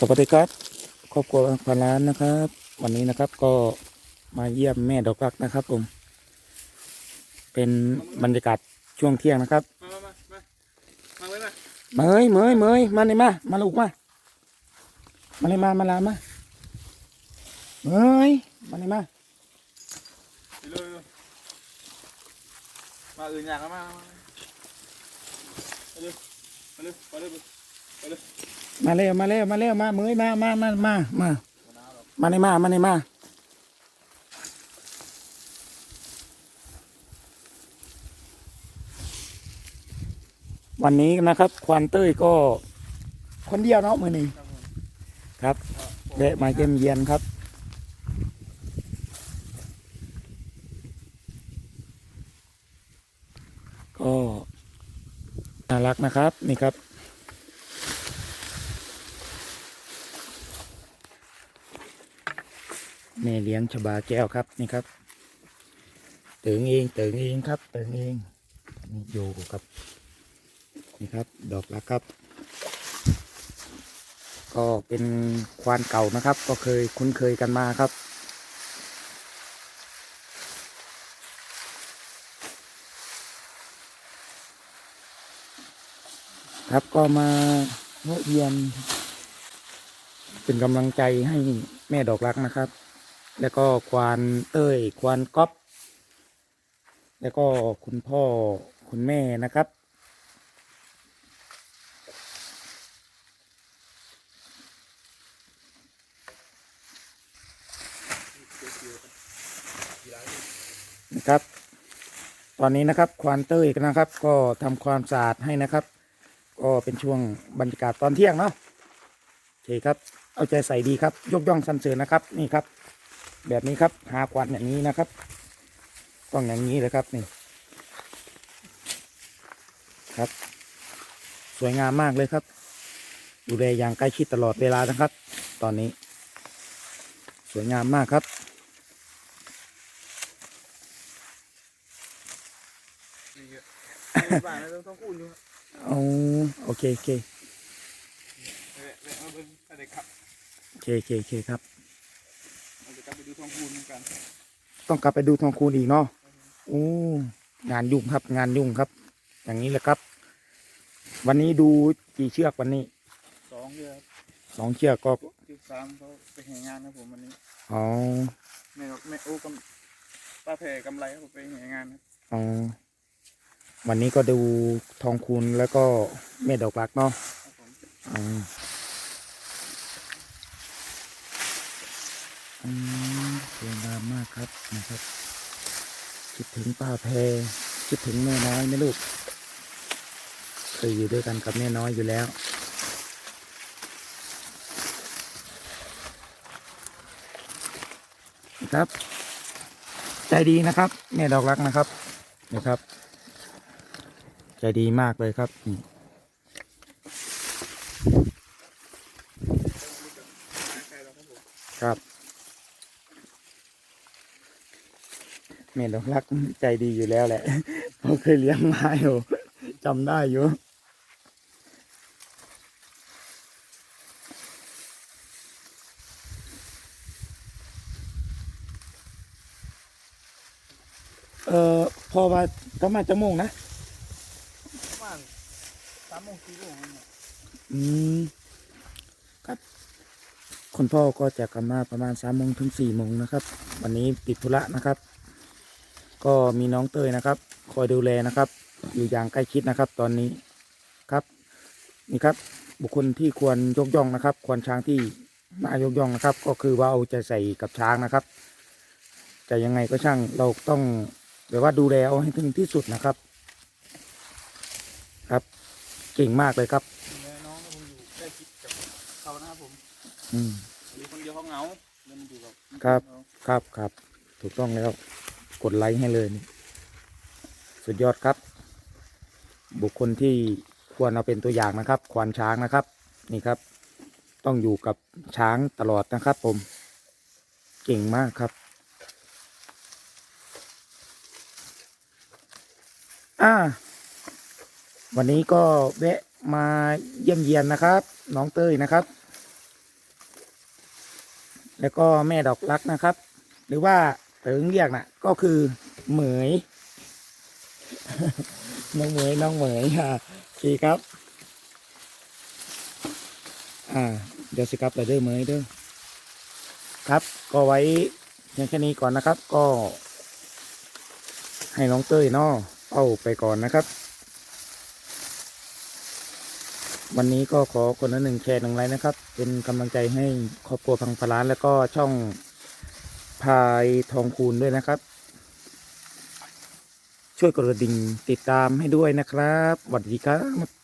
สวัสดีครับครอบครัวพันล้านนะครับ วันนี้นะครับก็มาเยี่ยมแม่ดอกรักนะครับผม เป็นบรรยากาศช่วงเที่ยงนะครับ มามามามามาไว้มาเมยเมยเมยมาเลยมามาลูกมามาเลยมามาลามาเมยมาเลยมาเร็วเร็วมาอื่นอย่างกันมามาเร็วมาเร็วมาเร็ว มาเร็วมาเร็วมาเร็วมาเมาเมยมามามามามามาเลยมามาเลยมาวันนี้นะครับควานเต้ยก็คนเดียวเนาะมือนี้ครับผมครับแวะมาเยี่ยมเยียนครับ ก็น่ารักนะครับนี่ครับ แม่เลี้ยงชบาแก้วครับนี่ครับเติงเองเติงเองครับเติงเองนี่อยู่กับนี่ครับ ดอกรักครับ ก็เป็นควานเก่านะครับ ก็เคยคุ้นเคยกันมาครับ ครับก็มาเยี่ยมเยียนเป็นกำลังใจให้แม่ดอกรักนะครับ แล้วก็ควานเต้ย ควานก๊อฟแล้วก็คุณพ่อคุณแม่นะครับ นะครับ ตอนนี้นะครับควานเต้ยนะครับ ก็ทำความสะอาดให้นะครับ ก็เป็นช่วงบรรยากาศตอนเที่ยงเนาะโอเคครับ เอาใจใส่ดีครับ ยกย่องสรรเสริญนะครับ นี่ครับ แบบนี้ครับ หาควันอย่างนี้นะครับ ต้องอย่างนี้เลยครับนี่ ครับ สวยงามมากเลยครับ ดูแลอย่างใกล้ชิดตลอดเวลานะครับ ตอนนี้ สวยงามมากครับนี่เยอะบ้านแล้วต้องคูณอยู่เอาโอเคโอเคแวะแวะมาเบิ่งถ้าได้ขับโอเคโอเคโอเคครับ คูณเหมือนกันต้องกลับไปดูทองคูณอีกเนาะโอ้งานยุ่งครับ งานยุ่งครับ อย่างนี้แหละครับ วันนี้ดูกี่เชือกวันนี้สองเยอะครับสองเชือกก็ที่สามเขาไปแห่งานครับผมวันนี้อ๋อแม่แม่โอ้กำป้าแผ่กำไรครับผมไปแห่งานครับอ๋อวันนี้ก็ดูทองคูณแล้วก็เม็ดดอกรักเนาะครับผมอ๋ออืม ครับนะครับ คิดถึงป้าแพรคิดถึงแม่น้อยไหมลูกเคยอยู่ด้วยกันกับแม่น้อยอยู่แล้วนะครับ ใจดีนะครับ แม่ดอกรักนะครับนะครับ ใจดีมากเลยครับนี่ครับ แม่ดอกรักใจดีอยู่แล้วแหละเขาเคยเลี้ยงมาอยู่จำได้อยู่เอ่อพอว่าประมาณจะโมงนะประมาณสามโมงสี่โมงเนี่ยอืมครับ คุณพ่อก็จะกลับมาประมาณสามโมงถึงสี่โมงนะครับ วันนี้ติดธุระนะครับ ก็มีน้องเตยนะครับ คอยดูแลนะครับ อยู่อย่างใกล้ชิดนะครับ ตอนนี้ครับ นี่ครับ บุคคลที่ควรยกย่องนะครับ ควรช้างที่น่ายกย่องนะครับ ก็คือว่าเอาใจใส่กับช้างนะครับจะยังไงก็ช่างเราต้องแบบว่าดูแลเอาให้ถึงที่สุดนะครับ ครับเก่งมากเลยครับแม่น้องก็คงอยู่ใกล้ชิดกับเขานะครับผมอืมอยู่คนเดียวเขาเหงาเล่นอยู่กับครับครับครับถูกต้องแล้ว กดไลค์ให้เลย สุดยอดครับ บุคคลที่ควรเอาเป็นตัวอย่างนะครับ ควานช้างนะครับ นี่ครับ ต้องอยู่กับช้างตลอดนะครับ ผม เก่งมากครับ อ่า วันนี้ก็แวะมาเยี่ยมเยียนนะครับ น้องเต้ยนะครับ แล้วก็แม่ดอกรักนะครับ หรือว่า เติงเรียกนะก็คือเหมยน้องเหมยน้องเหมยค่ะโอเครับ อ่า เดี๋ยวสิครับไปเด้อเหมยเด้อครับ ก็ไว้เพียงแค่นี้ก่อนนะครับ ก็ ให้น้องเต้ยนอเอาไปก่อนนะครับ วันนี้ก็ขอคนละหนึ่งแชร์หนึ่งไลค์นะครับ เป็นกำลังใจให้ครอบครัวพังพลานแล้วก็ช่อง พายทองคูณด้วยนะครับ ช่วยกดกระดิ่งติดตามให้ด้วยนะครับสวัสดีครับ